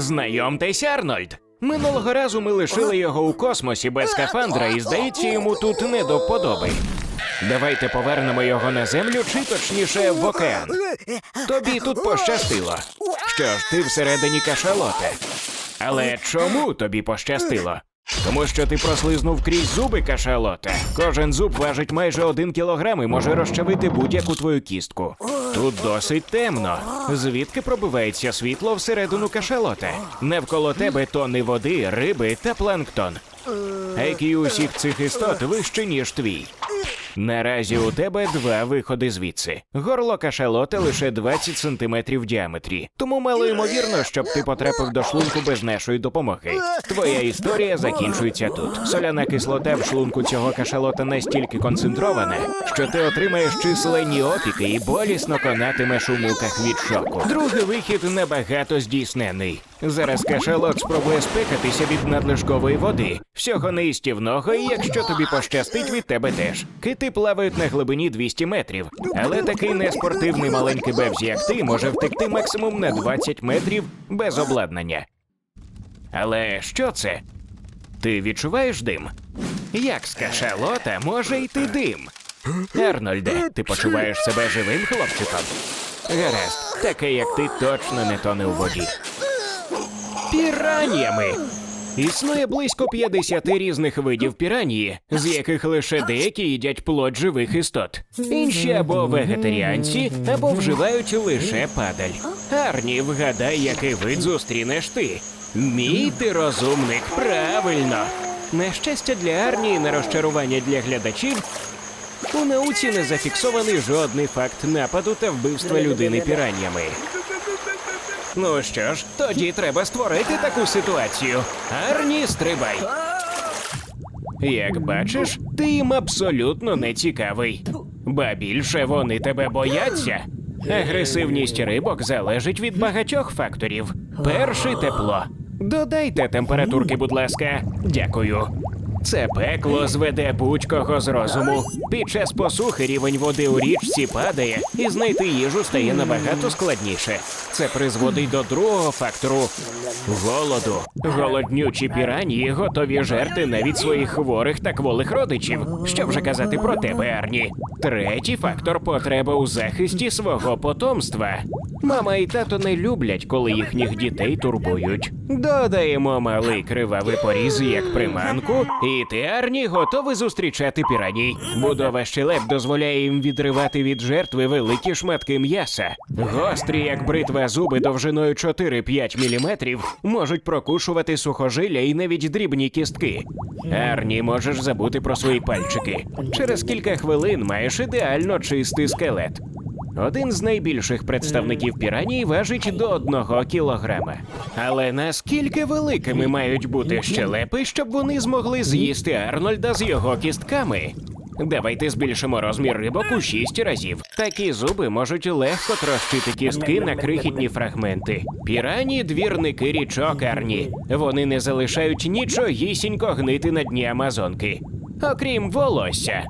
Знайомтесь, Арнольд. Минулого разу ми лишили його у космосі без скафандра, і здається, йому тут не до вподоби. Давайте повернемо його на землю, чи точніше в океан. Тобі тут пощастило. Що ж, ти всередині кашалоти. Але чому тобі пощастило? Тому що ти прослизнув крізь зуби кашалота. Кожен зуб важить майже один кілограм і може розчавити будь-яку твою кістку. Тут досить темно. Звідки пробивається світло всередину кашалота? Навколо тебе тони води, риби та планктон. IQ усіх цих істот вище, ніж твій. Наразі у тебе два виходи звідси. Горло кашалота лише 20 сантиметрів в діаметрі, тому мало ймовірно, щоб ти потрапив до шлунку без нашої допомоги. Твоя історія закінчується тут. Соляна кислота в шлунку цього кашалота настільки концентрована, що ти отримаєш численні опіки і болісно конатимеш у муках від шоку. Другий вихід набагато здійснений. Зараз кашалот спробує спекатися від надлишкової води, всього неїстівного, і якщо тобі пощастить, від тебе теж. Кити плавають на глибині 200 метрів, але такий неспортивний маленький бевзі, як ти, може втекти максимум на 20 метрів без обладнання. Але що це? Ти відчуваєш дим? Як з кашалота може йти дим? Арнольде, ти почуваєш себе живим хлопчиком? Гаразд, таке як ти точно не тоне у воді. Піраннями. Існує близько 50 різних видів піранії, з яких лише деякі їдять плоть живих істот. Інші або вегетаріанці, або вживають лише падаль. Арні, вгадай, який вид зустрінеш ти. Мій ти розумник, правильно. На щастя для Арнії, на розчарування для глядачів, у науці не зафіксований жодний факт нападу та вбивства людини піраннями. Ну що ж, тоді треба створити таку ситуацію. Арні, стрибай. Як бачиш, ти їм абсолютно не цікавий. Ба більше вони тебе бояться. Агресивність рибок залежить від багатьох факторів. Перший тепло. Додайте температурки, будь ласка. Дякую. Це пекло зведе будь-кого з розуму. Під час посухи рівень води у річці падає, і знайти їжу стає набагато складніше. Це призводить до другого фактору голоду. Голоднючі піранії готові жерти навіть своїх хворих та кволих родичів. Що вже казати про тебе, Арні? Третій фактор потреба у захисті свого потомства. Мама і тато не люблять, коли їхніх дітей турбують. Додаємо малий кривавий поріз як приманку, і ти, Арні, готовий зустрічати піраній. Будова щелеп дозволяє їм відривати від жертви великі шматки м'яса. Гострі, як бритва зуби довжиною 4-5 мм, можуть прокушувати сухожилля і навіть дрібні кістки. Арні, можеш забути про свої пальчики. Через кілька хвилин маєш ідеально чистий скелет. Один з найбільших представників піраній важить до одного кілограма. Але наскільки великими мають бути щелепи, щоб вони змогли з'їсти Арнольда з його кістками? Давайте збільшимо розмір рибок у шість разів. Такі зуби можуть легко трощити кістки на крихітні фрагменти. Пірані двірники річок Арні. Вони не залишають нічогісінько гнити на дні Амазонки, окрім волосся.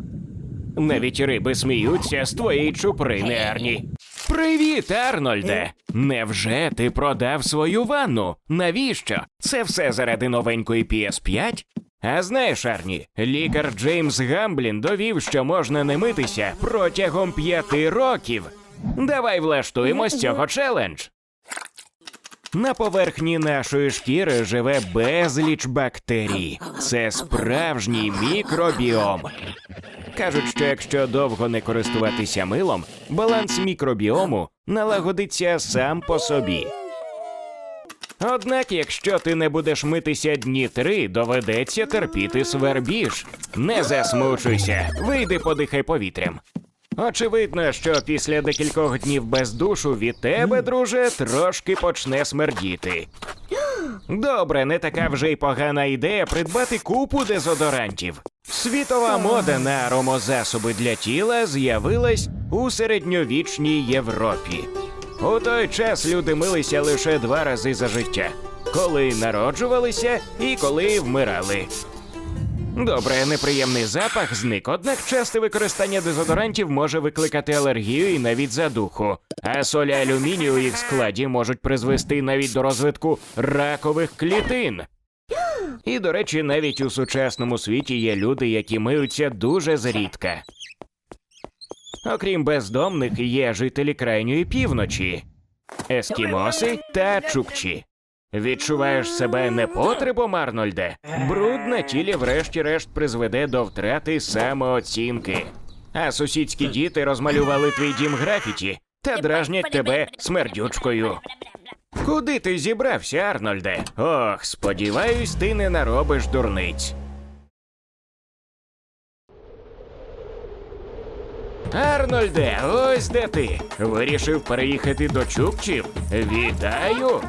Навіть риби сміються з твоєї чуприни, Арні. Привіт, Арнольде! Невже ти продав свою ванну? Навіщо? Це все заради новенької PS5? А знаєш, Арні, лікар Джеймс Гамблін довів, що можна не митися протягом п'яти років. Давай влаштуємо з цього челендж. На поверхні нашої шкіри живе безліч бактерій. Це справжній мікробіом. Кажуть, що якщо довго не користуватися милом, баланс мікробіому налагодиться сам по собі. Однак, якщо ти не будеш митися дні три, доведеться терпіти свербіж. Не засмучуйся, вийди подихай повітрям. Очевидно, що після декількох днів без душу від тебе, друже, трошки почне смердіти. Добре, не така вже й погана ідея придбати купу дезодорантів. Світова мода на аромозасоби для тіла з'явилась у середньовічній Європі. У той час люди милися лише два рази за життя: коли народжувалися і коли вмирали. Добре, неприємний запах зник, однак часте використання дезодорантів може викликати алергію і навіть задуху. А солі алюмінію у їх складі можуть призвести навіть до розвитку ракових клітин. І, до речі, навіть у сучасному світі є люди, які миються дуже зрідка. Окрім бездомних, є жителі крайньої півночі, ескімоси та чукчі. Відчуваєш себе непотребом, Арнольде? Бруд на тілі врешті-решт призведе до втрати самооцінки. А сусідські діти розмалювали твій дім графіті та дражнять тебе смердючкою. Куди ти зібрався, Арнольде? Ох, сподіваюсь, ти не наробиш дурниць. Арнольде, ось де ти. Вирішив переїхати до Чукчів? Вітаю!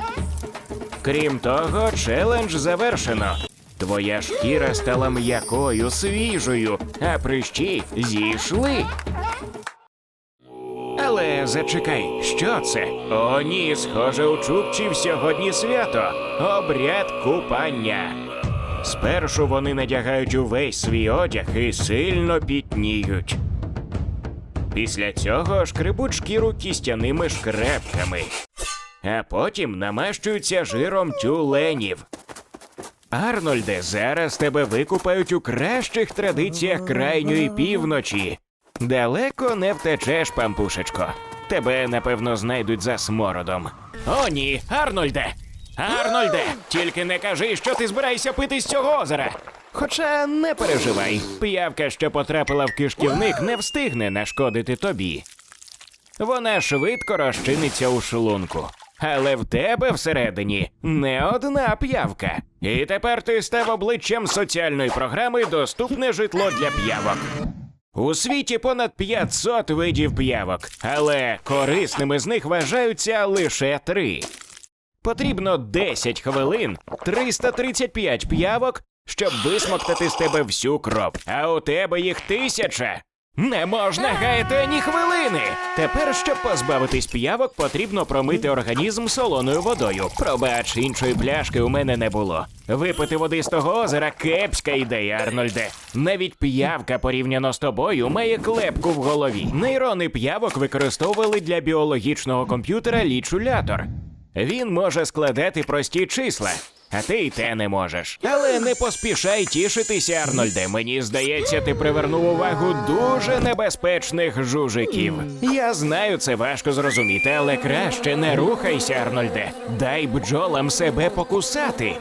Крім того, челендж завершено. Твоя шкіра стала м'якою, свіжою, а прищі зійшли. Але зачекай, що це? О, ні, схоже, у Чукчів сьогодні свято. Обряд купання. Спершу вони надягають увесь свій одяг і сильно пітніють. Після цього шкребуть шкіру кістяними шкрепками, а потім намащуються жиром тюленів. Арнольде, зараз тебе викупають у кращих традиціях крайньої півночі. Далеко не втечеш, пампушечко. Тебе, напевно, знайдуть за смородом. О, ні, Арнольде! Арнольде! Тільки не кажи, що ти збираєшся пити з цього озера. Хоча не переживай, п'явка, що потрапила в кишківник, не встигне нашкодити тобі. Вона швидко розчиниться у шлунку. Але в тебе всередині не одна п'явка. І тепер ти став обличчям соціальної програми Доступне житло для п'явок. У світі понад 500 видів п'явок, але корисними з них вважаються лише три. Потрібно 10 хвилин, 335 п'явок, щоб висмоктати з тебе всю кров. А у тебе їх тисяча. Не можна гаяти ані хвилини. Тепер, щоб позбавитись п'явок, потрібно промити організм солоною водою. Пробач, іншої пляшки у мене не було. Випити води з того озера кепська ідея, Арнольде. Навіть п'явка порівняно з тобою має клепку в голові. Нейрони п'явок використовували для біологічного комп'ютера лічулятор. Він може складати прості числа. А ти й те не можеш. Але не поспішай тішитися, Арнольде. Мені здається, ти привернув увагу дуже небезпечних жужиків. Я знаю, це важко зрозуміти, але краще не рухайся, Арнольде. Дай бджолам себе покусати.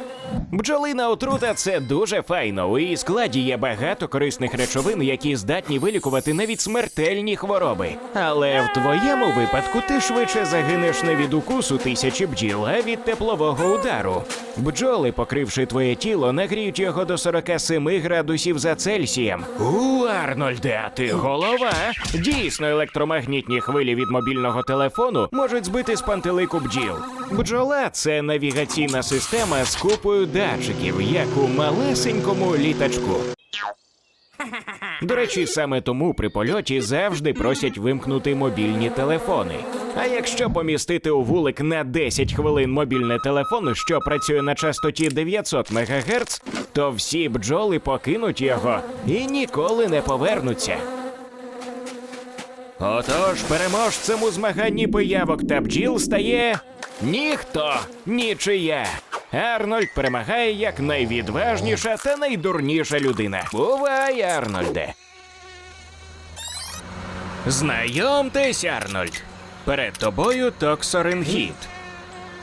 Бджолина отрута це дуже файно. У її складі є багато корисних речовин, які здатні вилікувати навіть смертельні хвороби. Але в твоєму випадку ти швидше загинеш не від укусу тисячі бджіл, а від теплового удару. Бджоли, покривши твоє тіло, нагріють його до 47 градусів за Цельсієм. У, Арнольде, а ти голова. Дійсно, електромагнітні хвилі від мобільного телефону можуть збити з пантелику бджіл. Бджола це навігаційна система з купою датчиків, як у малесенькому літачку. До речі, саме тому при польоті завжди просять вимкнути мобільні телефони. А якщо помістити у вулик на 10 хвилин мобільний телефон, що працює на частоті 900 МГц, то всі бджоли покинуть його і ніколи не повернуться. Отож, переможцем у змаганні пиявок та бджіл стає ніхто, нічия. Арнольд перемагає як найвідважніша та найдурніша людина. Бувай, Арнольде. Знайомтесь, Арнольд. Перед тобою токсорингіт.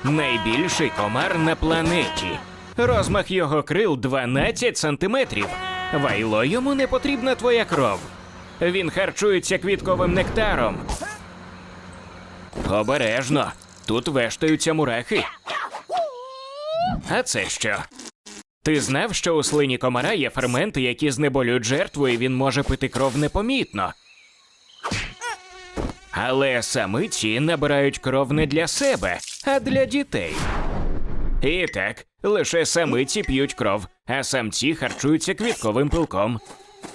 Найбільший комар на планеті. Розмах його крил 12 сантиметрів. Вайло йому не потрібна твоя кров. Він харчується квітковим нектаром. Обережно. Тут вештаються мурахи. А це що? Ти знав, що у слині комара є ферменти, які знеболюють жертву, і він може пити кров непомітно. Але самиці набирають кров не для себе, а для дітей. І так, лише самиці п'ють кров, а самці харчуються квітковим пилком.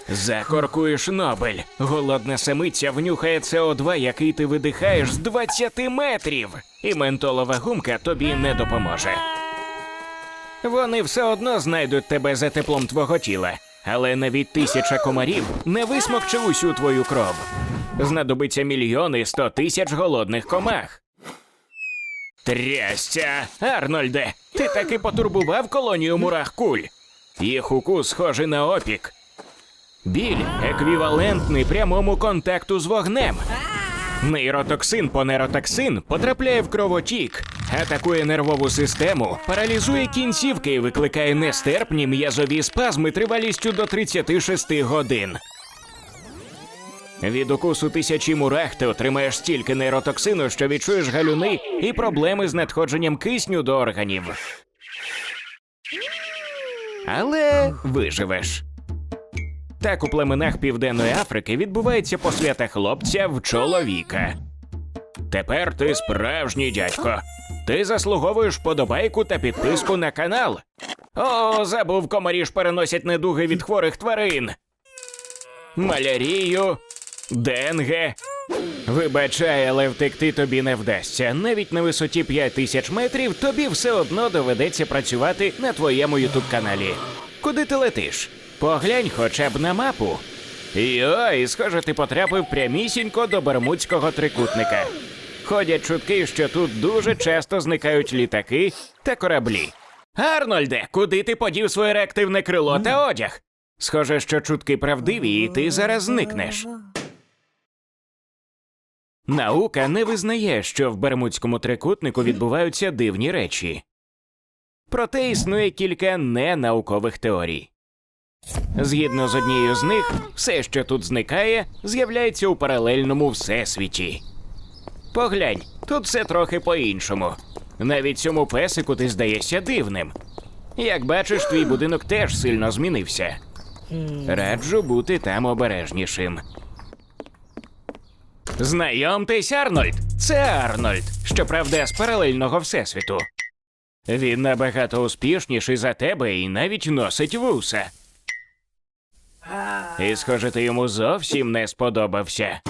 Закоркуєш Нобель. Голодна самиця внюхає СО2, який ти видихаєш з 20 метрів, і ментолова гумка тобі не допоможе. Вони все одно знайдуть тебе за теплом твого тіла, але навіть тисяча комарів не висмокче усю твою кров. Знадобиться мільйони сто тисяч голодних комах. Трясця, Арнольде, ти таки потурбував колонію мурах куль. Їх укус схожий на опік. Біль еквівалентний прямому контакту з вогнем. Нейротоксин по нейротоксин потрапляє в кровотік, атакує нервову систему, паралізує кінцівки і викликає нестерпні м'язові спазми тривалістю до 36 годин. Від укусу тисячі мурах ти отримаєш стільки нейротоксину, що відчуєш галюни і проблеми з надходженням кисню до органів. Але виживеш. Так у племенах Південної Африки відбувається посвята хлопця в чоловіка. Тепер ти справжній дядько. Ти заслуговуєш вподобайку та підписку на канал. О, забув, комарі ж переносять недуги від хворих тварин. Малярію, денге. Вибачай, але втекти тобі не вдасться. Навіть на висоті 5 тисяч метрів тобі все одно доведеться працювати на твоєму ютуб каналі. Куди ти летиш? Поглянь хоча б на мапу. Йой, схоже, ти потрапив прямісінько до Бермудського трикутника. Ходять чутки, що тут дуже часто зникають літаки та кораблі. Арнольде, куди ти подів своє реактивне крило та одяг? Схоже, що чутки правдиві, і ти зараз зникнеш. Наука не визнає, що в Бермудському трикутнику відбуваються дивні речі. Проте існує кілька ненаукових теорій. Згідно з однією з них, все, що тут зникає, з'являється у паралельному всесвіті. Поглянь, тут все трохи по-іншому. Навіть цьому песику ти здаєшся дивним. Як бачиш, твій будинок теж сильно змінився. Раджу бути там обережнішим. Знайомтесь, Арнольд. Це Арнольд, щоправда, з паралельного всесвіту. Він набагато успішніший за тебе і навіть носить вуса. І, схоже, ти йому зовсім не сподобався.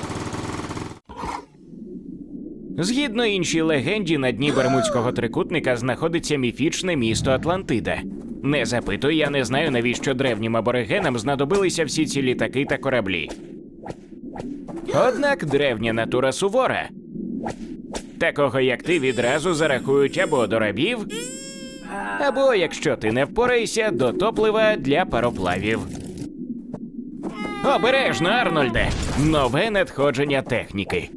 Згідно іншій легенді, на дні Бермудського трикутника знаходиться міфічне місто Атлантида. Не запитуй, я не знаю, навіщо древнім аборигенам знадобилися всі ці літаки та кораблі. Однак древня натура сувора. Такого, як ти, відразу зарахують або до рабів, або, якщо ти не впораєшся, до топлива для пароплавів. Обережно, Арнольде! Нове надходження техніки.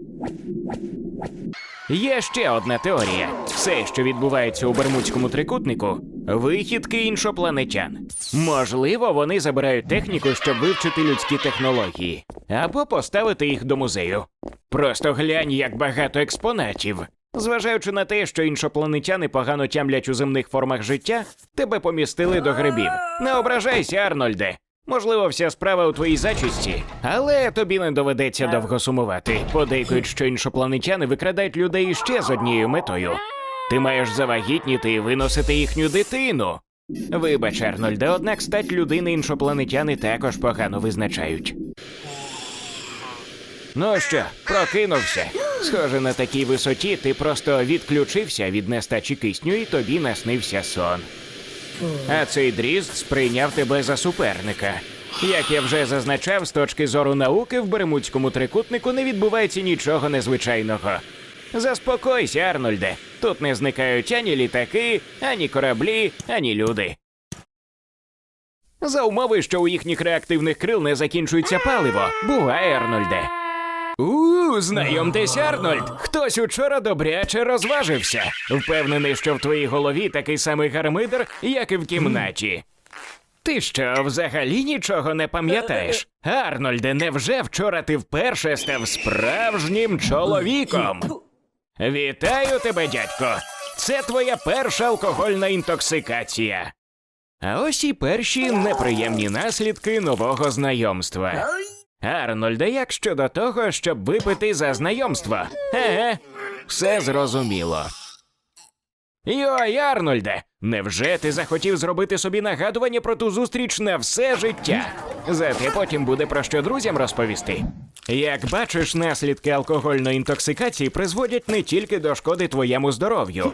Є ще одна теорія: все, що відбувається у Бермудському трикутнику, вихідки іншопланетян. Можливо, вони забирають техніку, щоб вивчити людські технології, або поставити їх до музею. Просто глянь, як багато експонатів. Зважаючи на те, що іншопланетяни погано тямлять у земних формах життя, тебе помістили до грибів. Не ображайся, Арнольде. Можливо, вся справа у твоїй зачісті, але тобі не доведеться довго сумувати. Подейкують, що іншопланетяни викрадають людей іще з однією метою. Ти маєш завагітніти і виносити їхню дитину. Вибач, Арнольде, однак стать людини іншопланетяни також погано визначають. Ну що, прокинувся. Схоже, на такій висоті ти просто відключився від нестачі кисню і тобі наснився сон. А цей дрізд сприйняв тебе за суперника. Як я вже зазначав, з точки зору науки в Бермудському трикутнику не відбувається нічого незвичайного. Заспокойся, Арнольде. Тут не зникають ані літаки, ані кораблі, ані люди. За умови, що у їхніх реактивних крил не закінчується паливо. Буває, Арнольде. У, знайомтесь, Арнольд. Хтось учора добряче розважився. Впевнений, що в твоїй голові такий самий гармидер, як і в кімнаті. Ти що, взагалі нічого не пам'ятаєш? Арнольде, невже вчора ти вперше став справжнім чоловіком? Вітаю тебе, дядько. Це твоя перша алкогольна інтоксикація. А ось і перші неприємні наслідки нового знайомства. Арнольде, як щодо того, щоб випити за знайомство? Еге, все зрозуміло. Йой, Арнольде, невже ти захотів зробити собі нагадування про ту зустріч на все життя? Зате потім буде про що друзям розповісти. Як бачиш, наслідки алкогольної інтоксикації призводять не тільки до шкоди твоєму здоров'ю,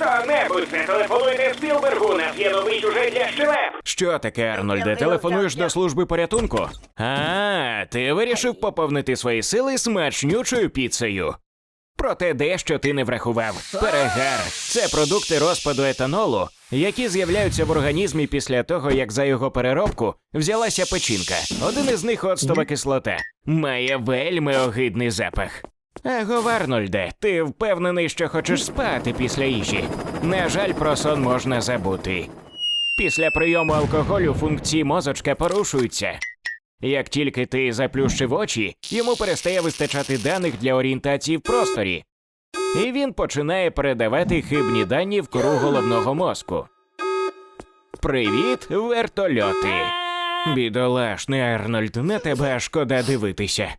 Хто-небудь зателефонуйте Спілбергу на п'яновий уже для щелеп. Що таке, Арнольде? Телефонуєш до служби порятунку? А, ти вирішив поповнити свої сили смачнючою піцею. Проте дещо ти не врахував. Перегар це продукти розпаду етанолу, які з'являються в організмі після того, як за його переробку взялася печінка. Один із них оцтова кислота. Має вельми огидний запах. Аго, Арнольде, ти впевнений, що хочеш спати після їжі. На жаль, про сон можна забути. Після прийому алкоголю функції мозочка порушуються. Як тільки ти заплющив очі, йому перестає вистачати даних для орієнтації в просторі, і він починає передавати хибні дані в кору головного мозку. Привіт, вертольоти! Бідолашний Арнольд, на тебе шкода дивитися.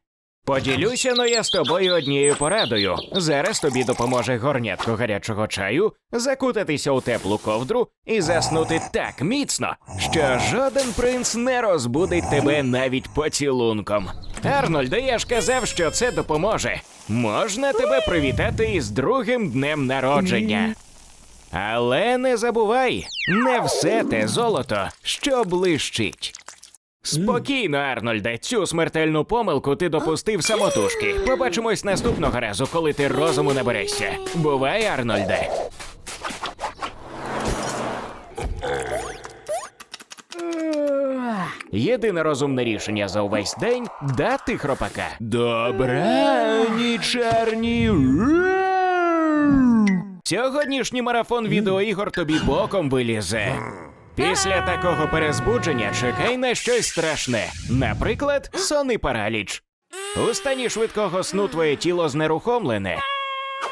Поділюся но я з тобою однією порадою. Зараз тобі допоможе горнятко гарячого чаю, закутатися у теплу ковдру і заснути так міцно, що жоден принц не розбудить тебе навіть поцілунком. Арнольде, я ж казав, що це допоможе. Можна тебе привітати із другим днем народження. Але не забувай, не все те золото, що блищить. Спокійно, Арнольде, цю смертельну помилку ти допустив самотужки. Побачимось наступного разу, коли ти розуму наберешся. Бувай, Арнольде. Єдине розумне рішення за увесь день дати хропака. Добраніч, Арні. Сьогоднішній марафон відеоігор тобі боком вилізе. Після такого перезбудження чекай на щось страшне, наприклад, сонний параліч. У стані швидкого сну твоє тіло знерухомлене.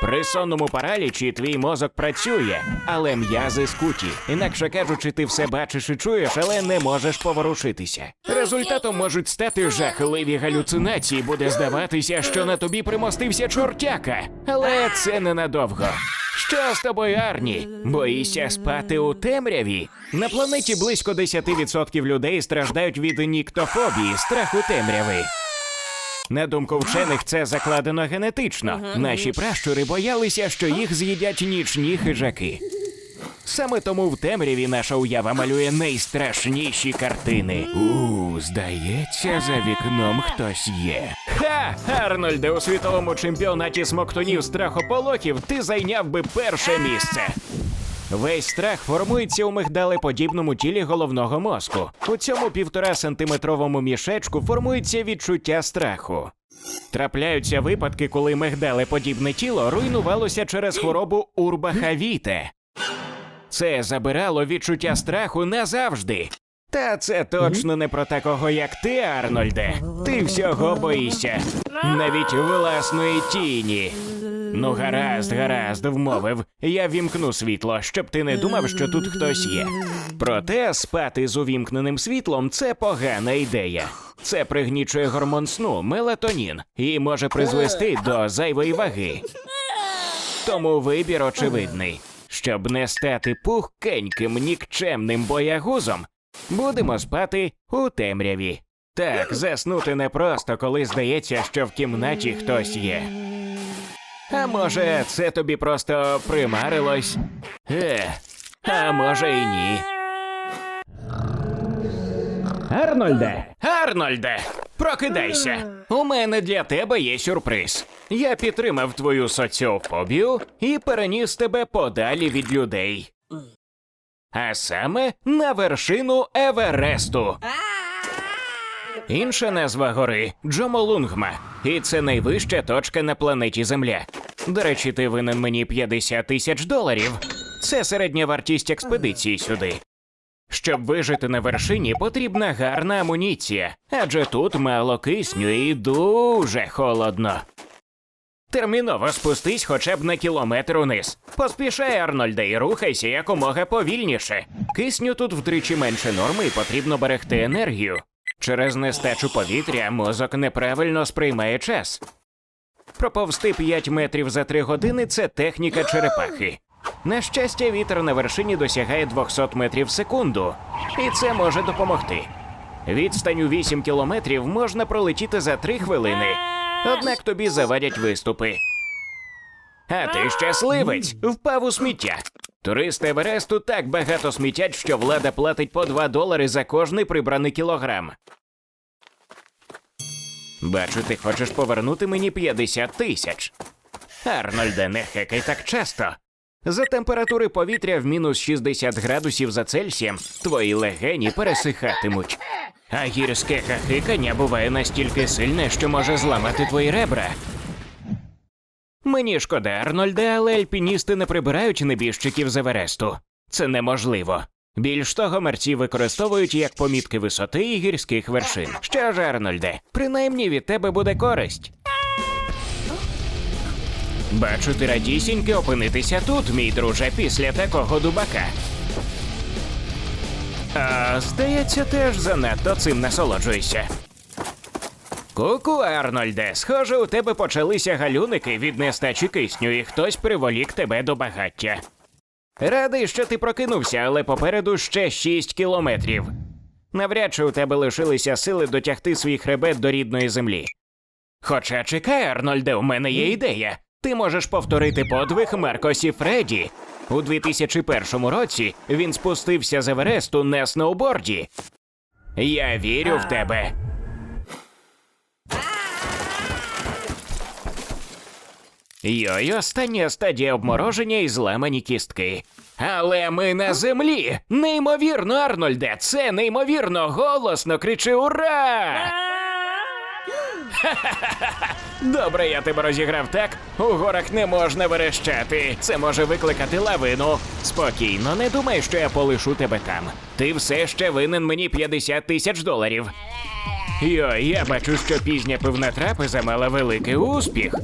При сонному паралічі твій мозок працює, але м'язи скуті. Інакше кажучи, ти все бачиш і чуєш, але не можеш поворушитися. Результатом можуть стати жахливі галюцинації. Буде здаватися, що на тобі примостився чортяка. Але це ненадовго. Що з тобою, Арні? Боїшся спати у темряві? На планеті близько 10% людей страждають від ніктофобії, страху темряви. На думку вчених, це закладено генетично. Наші пращури боялися, що їх з'їдять нічні хижаки. Саме тому в темряві наша уява малює найстрашніші картини. У, здається, за вікном хтось є. Ха! Арнольде, у світовому чемпіонаті смоктунів страхополохів ти зайняв би перше місце. Весь страх формується у мигдалеподібному тілі головного мозку. У цьому півтора сантиметровому мішечку формується відчуття страху. Трапляються випадки, коли мигдалеподібне тіло руйнувалося через хворобу урбахавіте. Це забирало відчуття страху назавжди. Та це точно не про такого, як ти, Арнольде. Ти всього боїшся, навіть власної тіні. Ну, гаразд, гаразд, вмовив. Я вімкну світло, щоб ти не думав, що тут хтось є. Проте спати з увімкненим світлом це погана ідея. Це пригнічує гормон сну, мелатонін, і може призвести до зайвої ваги. Тому вибір очевидний. Щоб не стати пухкеньким нікчемним боягузом, будемо спати у темряві. Так, заснути непросто, коли здається, що в кімнаті хтось є. А може, це тобі просто примарилось? Е, а може і ні. Арнольде, Арнольде, прокидайся. У мене для тебе є сюрприз. Я підтримав твою соціофобію і переніс тебе подалі від людей. А саме на вершину Евересту. Інша назва гори Джомолунгма, і це найвища точка на планеті Земля. До речі, ти винен мені 50 тисяч доларів. Це середня вартість експедиції сюди. Щоб вижити на вершині, потрібна гарна амуніція, адже тут мало кисню і дуже холодно. Терміново спустись хоча б на кілометр униз. Поспішай, Арнольде, і рухайся якомога повільніше. Кисню тут втричі менше норми і потрібно берегти енергію. Через нестачу повітря мозок неправильно сприймає час. Проповсти 5 метрів за 3 години це техніка черепахи. На щастя, вітер на вершині досягає 200 метрів в секунду, і це може допомогти. Відстань у 8 кілометрів можна пролетіти за 3 хвилини, однак тобі завадять виступи. А ти щасливець, впав у сміття. Туристи Евересту так багато смітять, що влада платить по 2 долари за кожний прибраний кілограм. Бачу, ти хочеш повернути мені 50 тисяч. Арнольде, не хекай так часто. За температури повітря в мінус 60 градусів за Цельсієм твої легені пересихатимуть. А гірське хахикання буває настільки сильне, що може зламати твої ребра. Мені шкода, Арнольде, але альпіністи не прибирають небіжчиків з Евересту. Це неможливо. Більш того, мерці використовують як помітки висоти і гірських вершин. Що ж, Арнольде, принаймні від тебе буде користь. Бачу, ти радісіньки опинитися тут, мій друже, після такого дубака. А, здається, теж занадто цим насолоджуєшся. Ку-ку, Арнольде, схоже, у тебе почалися галюники від нестачі кисню, і хтось приволік тебе до багаття. Радий, що ти прокинувся, але попереду ще 6 кілометрів. Навряд чи у тебе лишилися сили дотягти свій хребет до рідної землі. Хоча чекай, Арнольде, у мене є ідея. Ти можеш повторити подвиг Маркосі Фредді. У 2001 році він спустився з Евересту на сноуборді. Я вірю в тебе. Йой, остання стадія обмороження і зламані кістки. Але ми на землі! Неймовірно, Арнольде! Це неймовірно! Голосно кричи Ура! Добре, я тебе розіграв так. У горах не можна верещати. Це може викликати лавину. Спокійно, не думай, що я полишу тебе там. Ти все ще винен мені 50 тисяч доларів. Йой, я бачу, що пізня пивна трапеза мала великий успіх.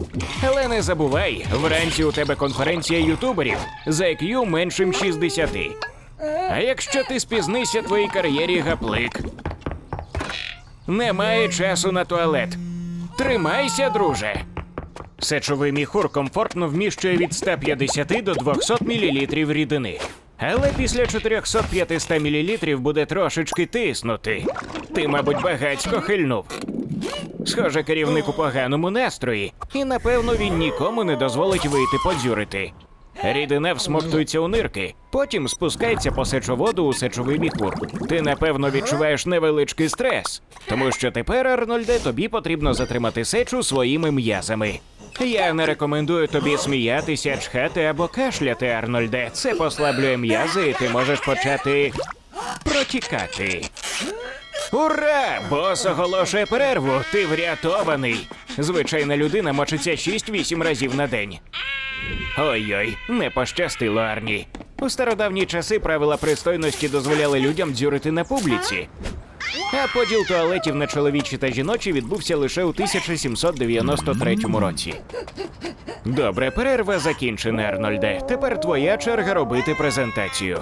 Але не забувай, вранці у тебе конференція ютуберів за IQ меншим 60. А якщо ти спізнися твоїй кар'єрі гаплик. Немає часу на туалет. Тримайся, друже. Сечовий міхур комфортно вміщує від 150 до 200 мл рідини. Але після 400-500 мл буде трошечки тиснути. Ти, мабуть, багацько хильнув. Схоже, керівник у поганому настрої, і напевно він нікому не дозволить вийти подзюрити. Рідина всмоктується у нирки, потім спускається по сечоводу у сечовий міхур. Ти напевно відчуваєш невеличкий стрес, тому що тепер, Арнольде, тобі потрібно затримати сечу своїми м'язами. Я не рекомендую тобі сміятися, чхати або кашляти, Арнольде. Це послаблює м'язи, і ти можеш почати протікати. Ура! Бос оголошує перерву. Ти врятований. Звичайна людина мочиться 6-8 разів на день. Ой-ой, не пощастило Арні. У стародавні часи правила пристойності дозволяли людям дзюрити на публіці. А поділ туалетів на чоловічі та жіночі відбувся лише у 1793 році. Добре, перерва закінчена, Арнольде. Тепер твоя черга робити презентацію.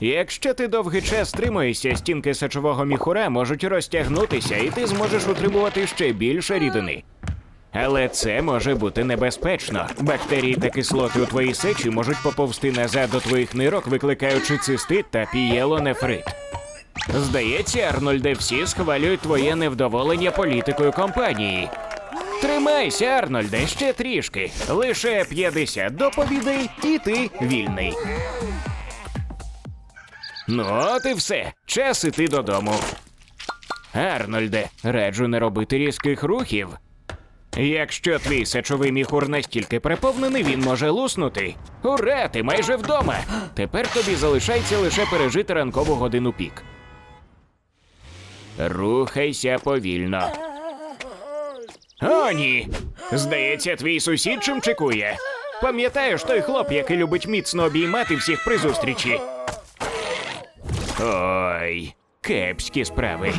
Якщо ти довгий час стримуєшся, стінки сечового міхура можуть розтягнутися, і ти зможеш утримувати ще більше рідини. Але це може бути небезпечно. Бактерії та кислоти у твоїй сечі можуть поповзти назад до твоїх нирок, викликаючи цистит та пієлонефрит. Здається, Арнольде, всі схвалюють твоє невдоволення політикою компанії. Тримайся, Арнольде, ще трішки. Лише 50 доповідей, і ти вільний. Ну, от і все. Час іти додому. Арнольде, раджу не робити різких рухів. Якщо твій сечовий міхур настільки переповнений, він може луснути. Ура, ти майже вдома. Тепер тобі залишається лише пережити ранкову годину пік. Рухайся повільно. О, ні. Здається, твій сусід чимчикує. Пам'ятаєш той хлоп, який любить міцно обіймати всіх при зустрічі? Ой, кепські справи.